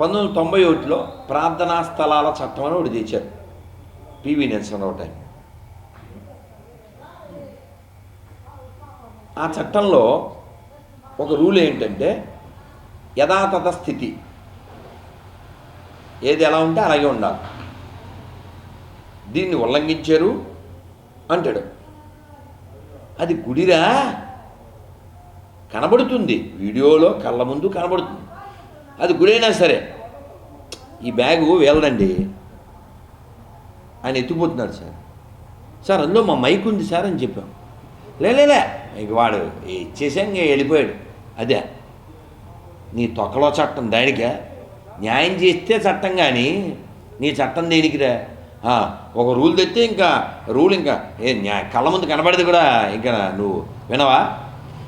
పంతొమ్మిది వందల తొంభై ఒకటిలో ప్రార్థనా స్థలాల చట్టం అని ఒకటి తెచ్చారు పివి నెల్సన్ ఒకటి ఆ చట్టంలో ఒక రూల్ ఏంటంటే యథాతథ స్థితి. ఏది ఎలా ఉంటే అలాగే ఉండాలి. దీన్ని ఉల్లంఘించారు అంటాడు. అది గుడిరా? కనబడుతుంది. వీడియోలో కళ్ళ ముందు కనబడుతుంది. అది గుడైనా సరే. ఈ బ్యాగు వేలదండి. ఆయన ఎత్తిపోతున్నాడు సార్. సార్ అందులో మా మైక్ ఉంది సార్ అని చెప్పాం. లేలే ఇంక వాడు ఇచ్చేసాం ఇంక వెళ్ళిపోయాడు. అదే. నీ తొక్కలో చట్టం దానికే? న్యాయం చేస్తే చట్టం కానీ నీ చట్టం దేనికిరా? ఒక రూల్ తెస్తే ఇంకా రూల్ ఇంకా ఏ న్యాయ కళ్ళ ముందు కనబడదు కూడా. ఇంకా నువ్వు వినవా?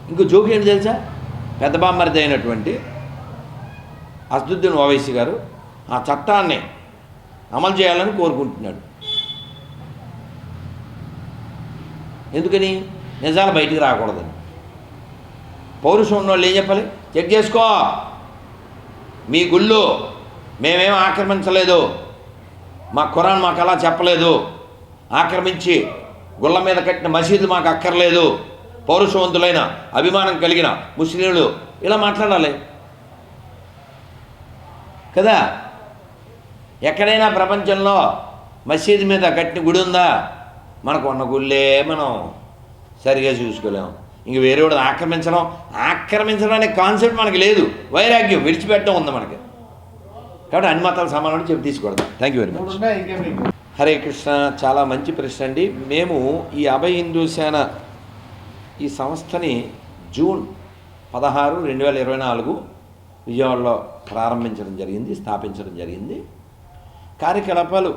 ఇంకో జోక్ ఏంటి తెలుసా? పెద్ద బామ్మరిది అయినటువంటి అసదుద్దీన్ ఓవైసీ గారు ఆ చట్టాన్ని అమలు చేయాలని కోరుకుంటున్నాడు. ఎందుకని? నిజాలు బయటికి రాకూడదని. పౌరుషం ఉన్న వాళ్ళు ఏం చెప్పాలి? చెక్ చేసుకో. మీ గుళ్ళు మేమేం ఆక్రమించలేదు. మా ఖురాన్ మాకు అలా చెప్పలేదు. ఆక్రమించి గుళ్ళ మీద కట్టిన మసీదు మాకు అక్కర్లేదు. పౌరుషవంతులైన అభిమానం కలిగిన ముస్లింలు ఇలా మాట్లాడాలి. కదా? ఎక్కడైనా ప్రపంచంలో మసీదు మీద కట్టిన గుడి ఉందా? మనకు ఉన్న గుళ్ళే మనం సరిగా చూసుకోలేము ఇంక వేరే వాడు ఆక్రమించడం ఆక్రమించడం అనే కాన్సెప్ట్ మనకి లేదు. వైరాగ్యం విడిచిపెట్టడం ఉంది మనకి. కాబట్టి అన్ని మతాలు సమానం చెప్పి తీసుకొడదాం thank you very much Hare Krishna చాలా మంచి ప్రశ్న అండి. మేము ఈ అభయ హిందూ సేన ఈ సంస్థని జూన్ పదహారు రెండు వేల ఇరవై నాలుగు విజయవాడలో ప్రారంభించడం జరిగింది స్థాపించడం జరిగింది. కార్యకలాపాలు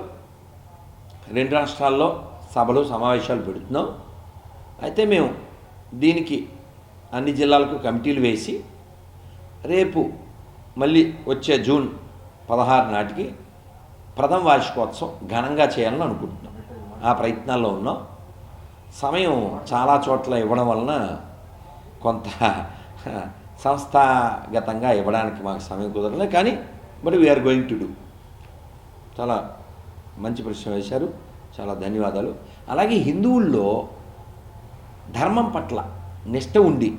రెండు రాష్ట్రాల్లో సభలు సమావేశాలు పెడుతున్నాం. అయితే మేము దీనికి అన్ని జిల్లాలకు కమిటీలు వేసి రేపు మళ్ళీ వచ్చే జూన్ పదహారు నాటికి ప్రథమ వార్షికోత్సవం ఘనంగా చేయాలని అనుకుంటున్నాం. ఆ ప్రయత్నాల్లో ఉన్నాం. సమయం చాలా చోట్ల ఇవ్వడం వలన కొంత సంస్థాగతంగా ఇవ్వడానికి మాకు సమయం కుదరలేదు కానీ but we are going to do చాలా మంచి ప్రశ్న వేశారు చాలా ధన్యవాదాలు. అలాగే హిందువుల్లో ధర్మం పట్ల నిష్ట ఉండి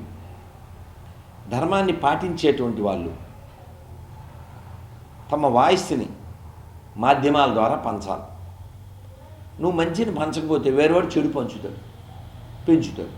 ధర్మాన్ని పాటించేటువంటి వాళ్ళు తమ వాయిస్ని మాధ్యమాల ద్వారా పంచాలి. నువ్వు మంచిని పంచకపోతే వేరేవాడు చెడు పంచుతాడు పెంచుతాడు.